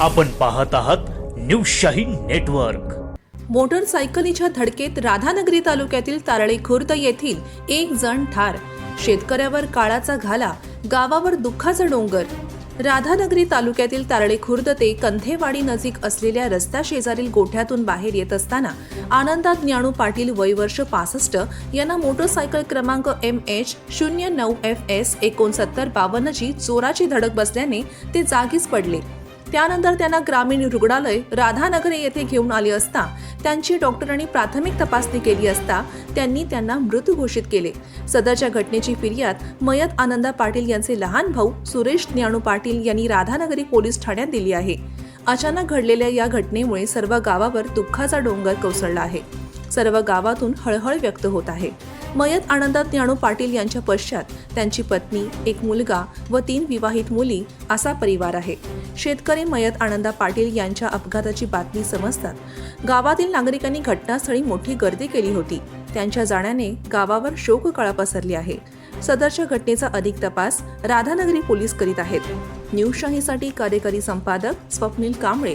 आपण पाहत आहात न्यूज शाहीन नेटवर्क. मोटरसायकलीच्या धडकेत राधानगरी तालुक्यातील तारळी खुर्द येथील एक जण ठार. शेतकऱ्यावर काळाचा घाला गावावर दुःखाचा डोंगर. राधानगरी तालुक्यातील तारळी खुर्द ते कंथेवाडी नजीक असलेल्या रस्त्या शेजारील गोठ्यातून बाहेर येत असताना आनंदात ज्ञानू पाटील वय वर्ष पासष्ट यांना मोटरसायकल क्रमांक एम एच शून्य नऊ एफ एस एकोणसत्तर बावन्नची चोराची धडक बसल्याने ते जागीच पडले. त्यानंतर त्यांना ग्रामीण रुग्णालय राधानगरी येथे घेऊन आले असता त्यांची डॉक्टरांनी प्राथमिक तपासणी केली असता त्यांनी त्यांना मृत घोषित केले. सदरच्या घटनेची फिर्याद मयत आनंदा पाटील यांचे लहान भाऊ सुरेश ज्ञानू पाटील यांनी राधानगरी पोलीस ठाण्यात दिली आहे. अचानक घडलेल्या या घटनेमुळे सर्व गावावर दुःखाचा डोंगर कोसळला आहे. सर्व गावातून हळहळ व्यक्त होत आहे. मयत आनंदात ज्ञानू पाटील यांच्या पश्चात त्यांची पत्नी एक मुलगा व तीन विवाहित मुली असा परिवार आहे. शेतकरी मयत आनंदा पाटील यांच्या अपघाताची बातमी समजतात. गावातील नागरिकांनी घटनास्थळी मोठी गर्दी केली होती. त्यांच्या जाण्याने गावावर शोककळा पसरली आहे. सदरच्या घटनेचा अधिक तपास राधानगरी पोलीस करीत आहेत. न्यूज शाहीसाठी कार्यकारी संपादक स्वप्नील कांबळे.